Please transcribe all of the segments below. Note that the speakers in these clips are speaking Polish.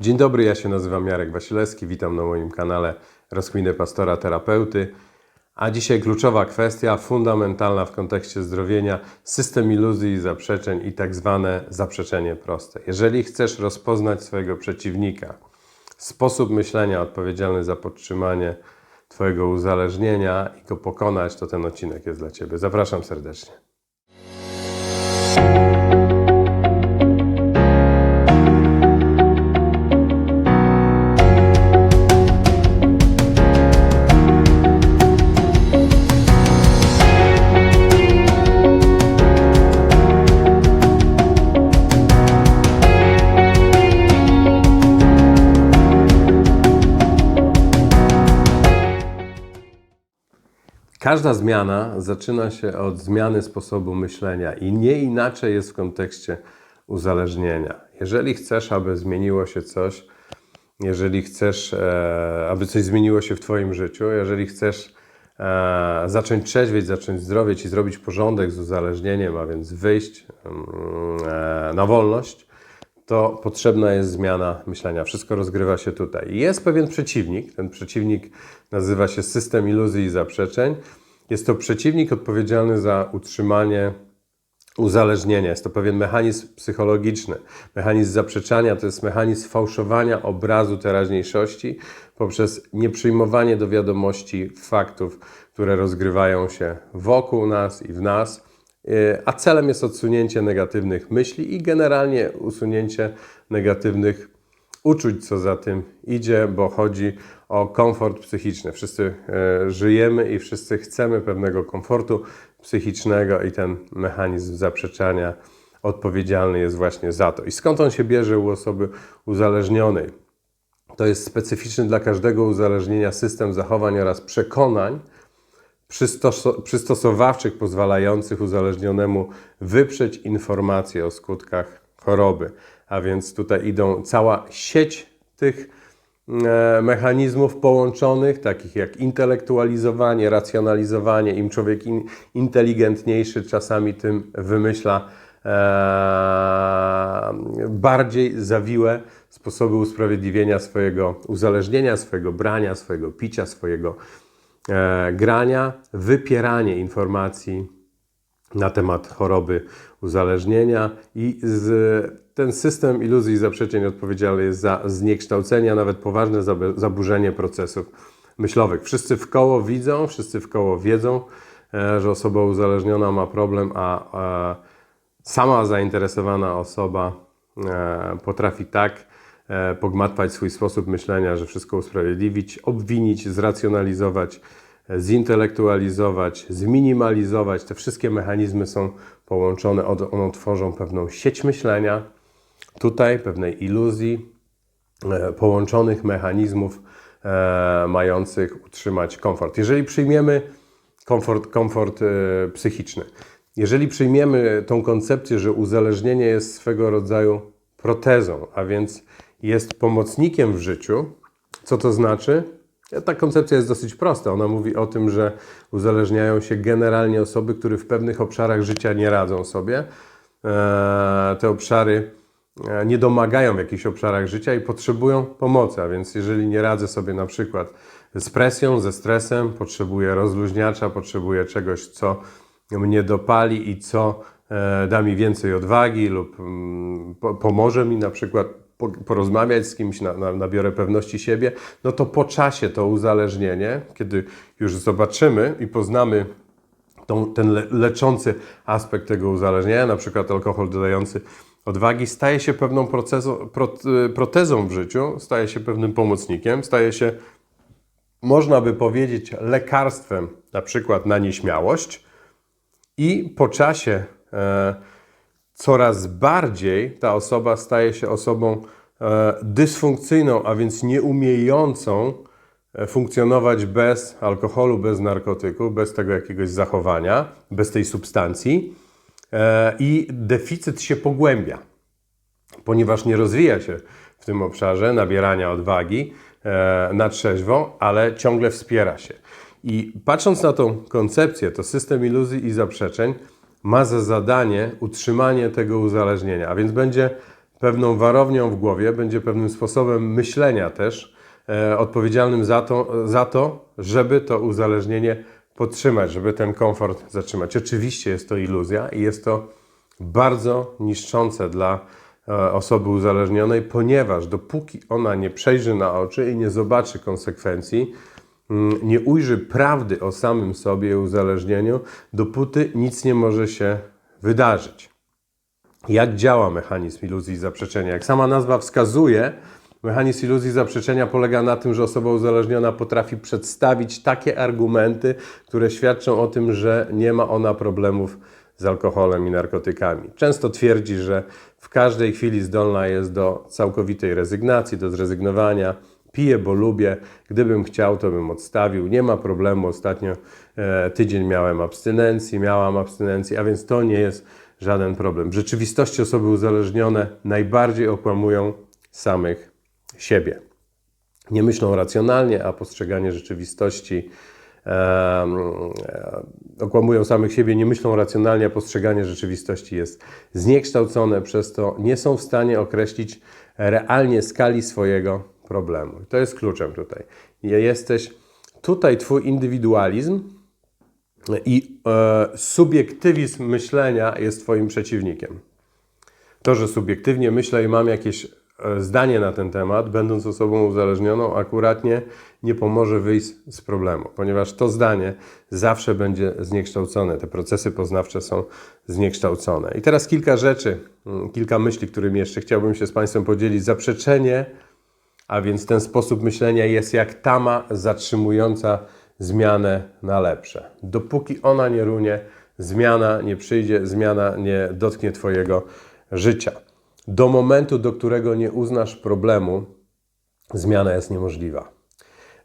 Dzień dobry, ja się nazywam Jarek Wasilewski, witam na moim kanale Rozkminy Pastora Terapeuty. A dzisiaj kluczowa kwestia, fundamentalna w kontekście zdrowienia, system iluzji zaprzeczeń i tak zwane zaprzeczenie proste. Jeżeli chcesz rozpoznać swojego przeciwnika, sposób myślenia odpowiedzialny za podtrzymanie Twojego uzależnienia i go pokonać, to ten odcinek jest dla Ciebie. Zapraszam serdecznie. Każda zmiana zaczyna się od zmiany sposobu myślenia i nie inaczej jest w kontekście uzależnienia. Jeżeli chcesz, aby zmieniło się coś, jeżeli chcesz, e, aby coś zmieniło się w Twoim życiu, jeżeli chcesz e, zacząć trzeźwieć, zacząć zdrowieć i zrobić porządek z uzależnieniem, a więc wyjść mm, e, na wolność, to potrzebna jest zmiana myślenia. Wszystko rozgrywa się tutaj. Jest pewien przeciwnik. Ten przeciwnik nazywa się system iluzji i zaprzeczeń. Jest to przeciwnik odpowiedzialny za utrzymanie uzależnienia. Jest to pewien mechanizm psychologiczny. Mechanizm zaprzeczania to jest mechanizm fałszowania obrazu teraźniejszości poprzez nieprzyjmowanie do wiadomości faktów, które rozgrywają się wokół nas i w nas. Yy, A celem jest odsunięcie negatywnych myśli i generalnie usunięcie negatywnych uczuć, co za tym idzie, bo chodzi o komfort psychiczny. Wszyscy e, żyjemy i wszyscy chcemy pewnego komfortu psychicznego i ten mechanizm zaprzeczania odpowiedzialny jest właśnie za to. I skąd on się bierze u osoby uzależnionej? To jest specyficzny dla każdego uzależnienia system zachowań oraz przekonań, przystos- przystosowawczych pozwalających uzależnionemu wyprzeć informacje o skutkach choroby. A więc tutaj idą cała sieć tych e, mechanizmów połączonych, takich jak intelektualizowanie, racjonalizowanie. Im człowiek in, inteligentniejszy, czasami tym wymyśla e, bardziej zawiłe sposoby usprawiedliwienia swojego uzależnienia, swojego brania, swojego picia, swojego grania, wypieranie informacji na temat choroby uzależnienia i z, ten system iluzji i zaprzeczeń odpowiedzialny jest za zniekształcenie, a nawet poważne zaburzenie procesów myślowych. Wszyscy w koło widzą, wszyscy w koło wiedzą, e, że osoba uzależniona ma problem, a e, sama zainteresowana osoba e, potrafi tak e, pogmatwać swój sposób myślenia, że wszystko usprawiedliwić, obwinić, zracjonalizować, e, zintelektualizować, zminimalizować. Te wszystkie mechanizmy są połączone, one tworzą pewną sieć myślenia, tutaj pewnej iluzji, e, połączonych mechanizmów e, mających utrzymać komfort. Jeżeli przyjmiemy komfort, komfort e, psychiczny, jeżeli przyjmiemy tą koncepcję, że uzależnienie jest swego rodzaju protezą, a więc jest pomocnikiem w życiu, co to znaczy? Ta koncepcja jest dosyć prosta. Ona mówi o tym, że uzależniają się generalnie osoby, które w pewnych obszarach życia nie radzą sobie. E, Te obszary e, nie domagają w jakichś obszarach życia i potrzebują pomocy. A więc jeżeli nie radzę sobie na przykład z presją, ze stresem, potrzebuję rozluźniacza, potrzebuję czegoś, co mnie dopali i co e, da mi więcej odwagi lub mm, po, pomoże mi na przykład porozmawiać z kimś, na, na, nabiorę pewności siebie, no to po czasie to uzależnienie, kiedy już zobaczymy i poznamy tą, ten le, leczący aspekt tego uzależnienia, na przykład alkohol dodający odwagi, staje się pewną proceso, pro, protezą w życiu, staje się pewnym pomocnikiem, staje się, można by powiedzieć, lekarstwem na przykład na nieśmiałość. I po czasie e, coraz bardziej ta osoba staje się osobą dysfunkcyjną, a więc nieumiejącą e, funkcjonować bez alkoholu, bez narkotyku, bez tego jakiegoś zachowania, bez tej substancji e, i deficyt się pogłębia, ponieważ nie rozwija się w tym obszarze nabierania odwagi e, na trzeźwo, ale ciągle wspiera się. I patrząc na tą koncepcję, to system iluzji i zaprzeczeń ma za zadanie utrzymanie tego uzależnienia, a więc będzie pewną warownią w głowie, będzie pewnym sposobem myślenia też e, odpowiedzialnym za to, za to, żeby to uzależnienie podtrzymać, żeby ten komfort zatrzymać. Oczywiście jest to iluzja i jest to bardzo niszczące dla e, osoby uzależnionej, ponieważ dopóki ona nie przejrzy na oczy i nie zobaczy konsekwencji, mm, nie ujrzy prawdy o samym sobie i uzależnieniu, dopóty nic nie może się wydarzyć. Jak działa mechanizm iluzji zaprzeczenia? Jak sama nazwa wskazuje, mechanizm iluzji zaprzeczenia polega na tym, że osoba uzależniona potrafi przedstawić takie argumenty, które świadczą o tym, że nie ma ona problemów z alkoholem i narkotykami. Często twierdzi, że w każdej chwili zdolna jest do całkowitej rezygnacji, do zrezygnowania. Piję, bo lubię. Gdybym chciał, to bym odstawił. Nie ma problemu. Ostatnio e, tydzień miałem abstynencji, miałam abstynencji, a więc to nie jest żaden problem. W rzeczywistości osoby uzależnione najbardziej okłamują samych siebie. Nie myślą racjonalnie, a postrzeganie rzeczywistości e, okłamują samych siebie, nie myślą racjonalnie, a postrzeganie rzeczywistości jest zniekształcone, przez to nie są w stanie określić realnie skali swojego problemu. I to jest kluczem tutaj. Jesteś tutaj, Twój indywidualizm i e, subiektywizm myślenia jest Twoim przeciwnikiem. To, że subiektywnie myślę i mam jakieś e, zdanie na ten temat, będąc osobą uzależnioną, akuratnie nie pomoże wyjść z problemu, ponieważ to zdanie zawsze będzie zniekształcone. Te procesy poznawcze są zniekształcone. I teraz kilka rzeczy, mm, kilka myśli, którymi jeszcze chciałbym się z Państwem podzielić. Zaprzeczenie, a więc ten sposób myślenia jest jak tama zatrzymująca zmianę na lepsze. Dopóki ona nie runie, zmiana nie przyjdzie, zmiana nie dotknie Twojego życia. Do momentu, do którego nie uznasz problemu, zmiana jest niemożliwa.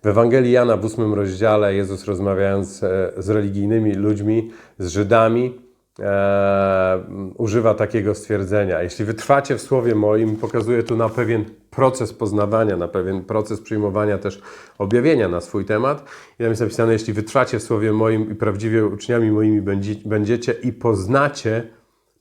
W Ewangelii Jana w ósmym rozdziale Jezus rozmawiając e, z religijnymi ludźmi, z Żydami, e, używa takiego stwierdzenia. Jeśli wytrwacie w słowie moim, pokazuje tu na pewien proces poznawania, na pewien proces przyjmowania też objawienia na swój temat. I tam jest napisane, jeśli wytrwacie w słowie moim i prawdziwie uczniami moimi będziecie i poznacie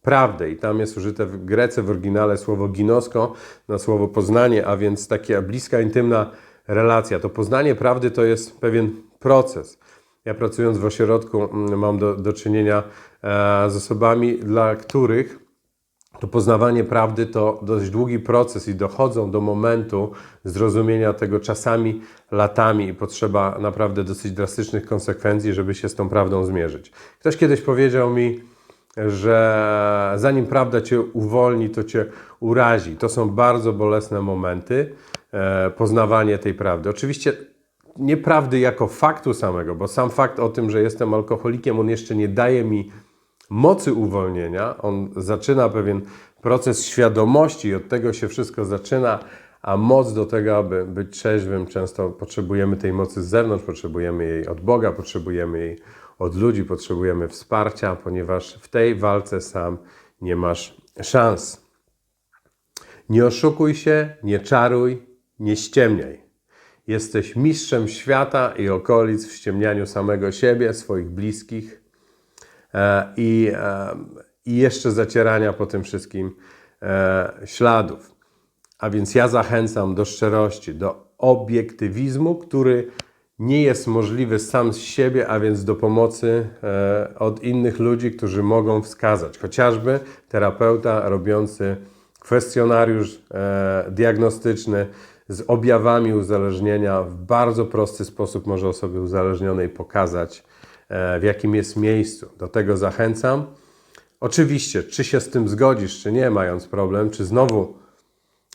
prawdę. I tam jest użyte w Grece, w oryginale słowo ginosko na słowo poznanie, a więc taka bliska, intymna relacja. To poznanie prawdy to jest pewien proces. Ja pracując w ośrodku mm, mam do, do czynienia e, z osobami, dla których to poznawanie prawdy to dość długi proces i dochodzą do momentu zrozumienia tego czasami latami i potrzeba naprawdę dosyć drastycznych konsekwencji, żeby się z tą prawdą zmierzyć. Ktoś kiedyś powiedział mi, że zanim prawda cię uwolni, to cię urazi. To są bardzo bolesne momenty, e, poznawanie tej prawdy. Oczywiście nie prawdy jako faktu samego, bo sam fakt o tym, że jestem alkoholikiem, on jeszcze nie daje mi mocy uwolnienia. On zaczyna pewien proces świadomości i od tego się wszystko zaczyna, a moc do tego, aby być trzeźwym, często potrzebujemy tej mocy z zewnątrz, potrzebujemy jej od Boga, potrzebujemy jej od ludzi, potrzebujemy wsparcia, ponieważ w tej walce sam nie masz szans. Nie oszukuj się, nie czaruj, nie ściemniaj. Jesteś mistrzem świata i okolic w ściemnianiu samego siebie, swoich bliskich e, i, e, i jeszcze zacierania po tym wszystkim e, śladów. A więc ja zachęcam do szczerości, do obiektywizmu, który nie jest możliwy sam z siebie, a więc do pomocy od innych ludzi, którzy mogą wskazać. Chociażby terapeuta robiący kwestionariusz diagnostyczny z objawami uzależnienia w bardzo prosty sposób może osobie uzależnionej pokazać, e, w jakim jest miejscu. Do tego zachęcam. Oczywiście, czy się z tym zgodzisz, czy nie, mając problem, czy znowu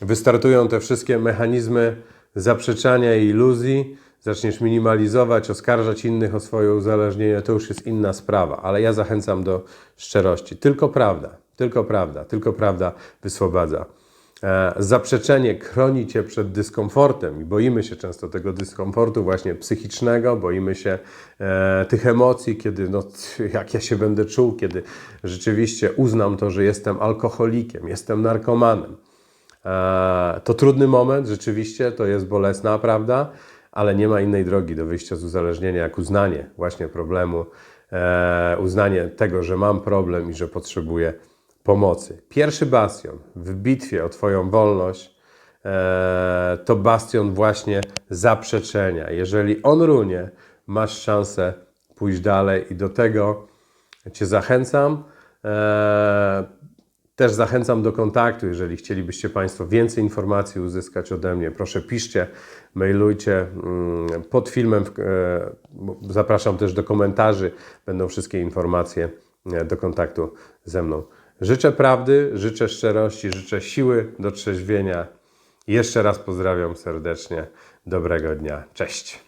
wystartują te wszystkie mechanizmy zaprzeczania i iluzji, zaczniesz minimalizować, oskarżać innych o swoje uzależnienie, to już jest inna sprawa, ale ja zachęcam do szczerości. Tylko prawda, tylko prawda, tylko prawda wyswobadza. E, zaprzeczenie chroni cię przed dyskomfortem i boimy się często tego dyskomfortu właśnie psychicznego, boimy się e, tych emocji, kiedy no, jak ja się będę czuł, kiedy rzeczywiście uznam to, że jestem alkoholikiem, jestem narkomanem. E, to trudny moment, rzeczywiście, to jest bolesna, prawda? ale nie ma innej drogi do wyjścia z uzależnienia, jak uznanie właśnie problemu, e, uznanie tego, że mam problem i że potrzebuję pomocy. Pierwszy bastion w bitwie o Twoją wolność e, to bastion właśnie zaprzeczenia. Jeżeli on runie, masz szansę pójść dalej i do tego Cię zachęcam. E, też zachęcam do kontaktu, jeżeli chcielibyście Państwo więcej informacji uzyskać ode mnie. Proszę piszcie, mailujcie mm, pod filmem. e, Zapraszam też do komentarzy. Będą wszystkie informacje do kontaktu ze mną. Życzę prawdy, życzę szczerości, życzę siły do trzeźwienia. Jeszcze raz pozdrawiam serdecznie. Dobrego dnia. Cześć.